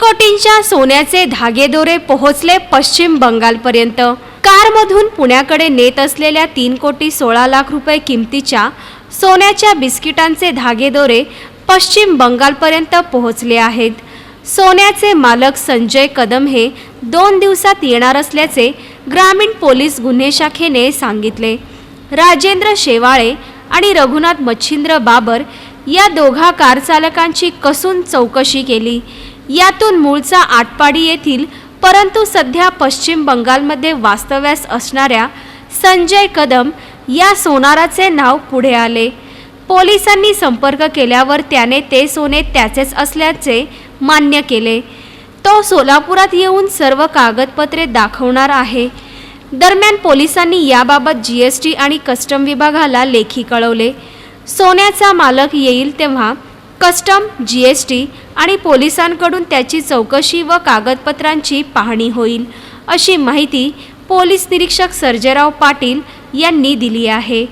कोटींच्या सोन्याचे धागेदोरे पोहोचले पश्चिम बंगालपर्यंत. कारमधून पुण्याकडे नेत असलेल्या तीन कोटी सोळा लाख रुपये किमतीच्या सोन्याच्या बिस्किटांचे धागेदोरे पश्चिम बंगालपर्यंत पोहोचले आहेत. सोन्याचे मालक संजय कदम हे दोन दिवसात येणार असल्याचे ग्रामीण पोलीस गुन्हे शाखेने सांगितले. राजेंद्र शेवाळे आणि रघुनाथ मच्छिंद्र बाबर या दोघा कार चालकांची कसून चौकशी केली. यातून मूळचा आटपाडी येथील परंतु सध्या पश्चिम बंगालमध्ये वास्तव्यास असणाऱ्या संजय कदम या सोनाराचे नाव पुढे आले. पोलिसांनी संपर्क केल्यावर त्याने ते सोने त्याचेच असल्याचे मान्य केले. तो सोलापुरात येऊन सर्व कागदपत्रे दाखवणार आहे. दरम्यान पोलिसांनी याबाबत जी एस टी आणि कस्टम विभागाला लेखी कळवले. सोन्याचा मालक येईल तेव्हा कस्टम जी एस टी आणि पोलिसांकडून त्याची चौकशी व कागदपत्रांची पाहणी होईल अशी माहिती पोलीस निरीक्षक सर्जेराव पाटील यांनी दिली आहे.